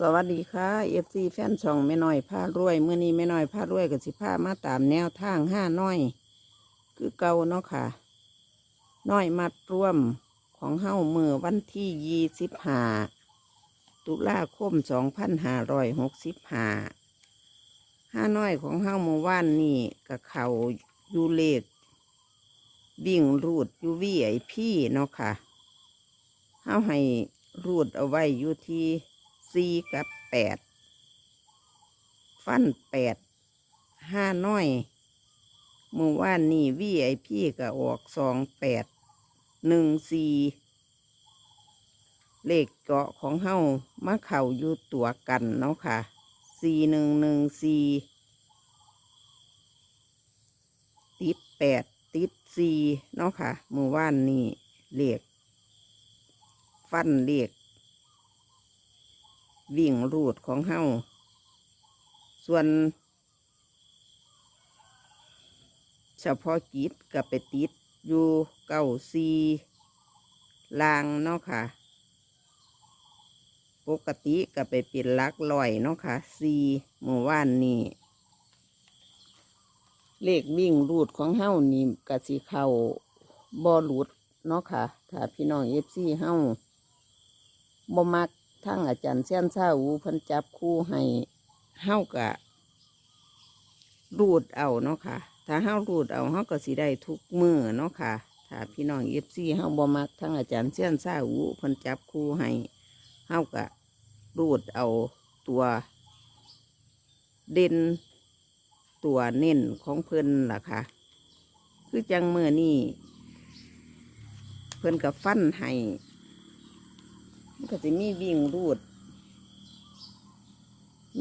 สวัสดีค่ะเอฟซีแฟนช่องแม่น้อยผ้ารวยเมื่อนี้แม่น้อยผ้ารวยกับสิผ้ามาตามแนวทางห้าน้อย คือเก่าเนาะค่ะ น้อยมัดร่วมของเฮ้ามือวันที่ยี่สิบห้าตุลาคมสองพันห้าร้อยหกสิบห้าห้าน้อยของเฮ้าเมื่อวานนี่กับเขาอยูเลขวิ่งรูดอยูวีไอพี่เนาะค่ะเฮ้าให้รูดเอาไว้อยู่ที่ สี่กับแปดฟันแปดห้าน้อยเมื่อวานนี่วีไอพี่ก็ออกสองแปดหนึ่งสี่เลขเกาะของเฮามาเข่าอยู่ตัวกันเนาะค่ะสี่หนึ่งหนึ่งสี่ติดแปดติดสี่เนาะค่ะเมื่อวานนี่เลขฟันเรียก วิ่งรูดของเฮาส่วนเฉพาะกิจก็ไปติดอยู่เก้าซีลางเนาะค่ะ ปกติก็ไปเป็นลักลอยเนาะค่ะซีเมื่อวานนี้เลขวิ่งรูดของเฮานี่กะสิเข้าบอรูดเนาะค่ะ ถ้าพี่น้องเอฟซีเฮาบ่มัก ทั้งอาจารย์เสี้ยนเศร้าอูพิ่นจับคู่ให้เฮากะรูดเอาเนาะค่ะ ถ้าเฮารูดเอาเฮาก็สิได้ทุกมือเนาะค่ะ ถ้าพี่น้องเอฟซีเฮาบ่มักทั้งอาจารย์เสี้ยนเศร้าอูพิ่นจับคู่ให้เฮากะรูดเอาตัวเด่นตัวเน้นของเพิ่นล่ะค่ะ คือจังมือนี่เพิ่นกับฟันให้ มันก็จะมีวิ่งรูด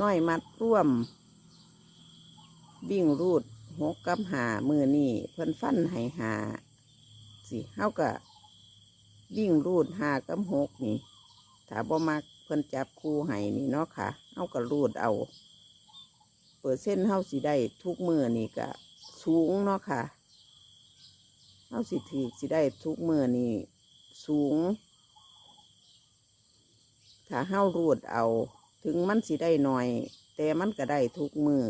น้อยมัดร่วม วิ่งรูดหกกับหามือนี่เพิ่นฟันให้หาสิเฮาก็วิ่งรูดหากับหกนี่ถ้าบ่มักเพิ่นจับคู่ให้นี่เนาะค่ะเฮาก็รูดเอา เปิดเส้นต์เฮาสิได้ทุกมือนี่ก็สูงเนาะค่ะเฮาสิถือสิได้ทุกมือนี่สูง ถ้าเฮารูดเอา ถึงมันสิได้หน่อย แต่มันก็ได้ทุกมือ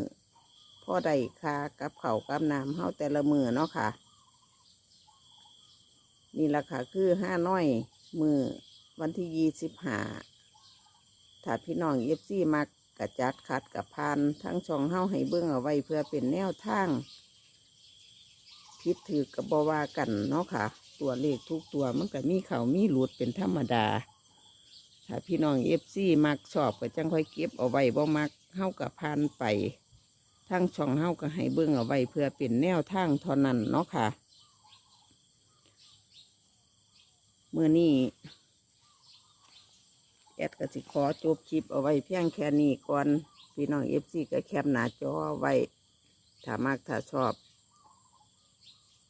พ่อได้คากับเขากับน้ำเฮาแต่ละมือเนาะค่ะ นี่ละค่ะคือห้าน้อยมือวันที่ยี่สิบห้าถ้าพี่น้องเอฟซีมักกระจัดคัดกับพานทั้งช่องเฮาให้เบื้องเอาไว้เพื่อเป็นแนวทางพิดถือกับบวากันเนาะค่ะ ตัวเลขทุกตัวมันก็มีเขามีหลุดเป็นธรรมดา ถ้าพี่น้องเอฟซีมักชอบก็จังค่อยเก็บเอาไว้บ่มักเฮากับพานไปทั้งช่องเฮาก็ให้เบิ่งเอาไว้เพื่อเป็นแนวทางเท่านั้นเนาะค่ะเมื่อนี้แอดก็สิขอจบคลิปเอาไว้เพียงแค่นี้ก่อนพี่น้องเอฟซีก็แคปหน้าจอไว้ถ้ามากถ้าชอบ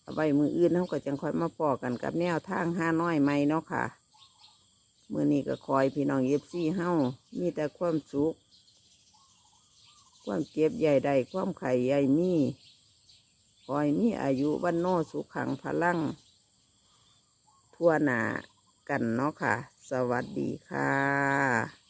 เอาไว้มืออื่นเขาก็จังค่อยมาปอกันกับแนวทางห้าน้อยไหมเนาะค่ะ มื่อนี้ก็คอยพี่น้องเอฟซีเฮามีแต่ความสุข ความเก็บใหญ่ใดความไข่ใหญ่มีคอยมีอายุวันโนสุขังพลัง ทั่วหนากันเนาะค่ะ สวัสดีค่ะ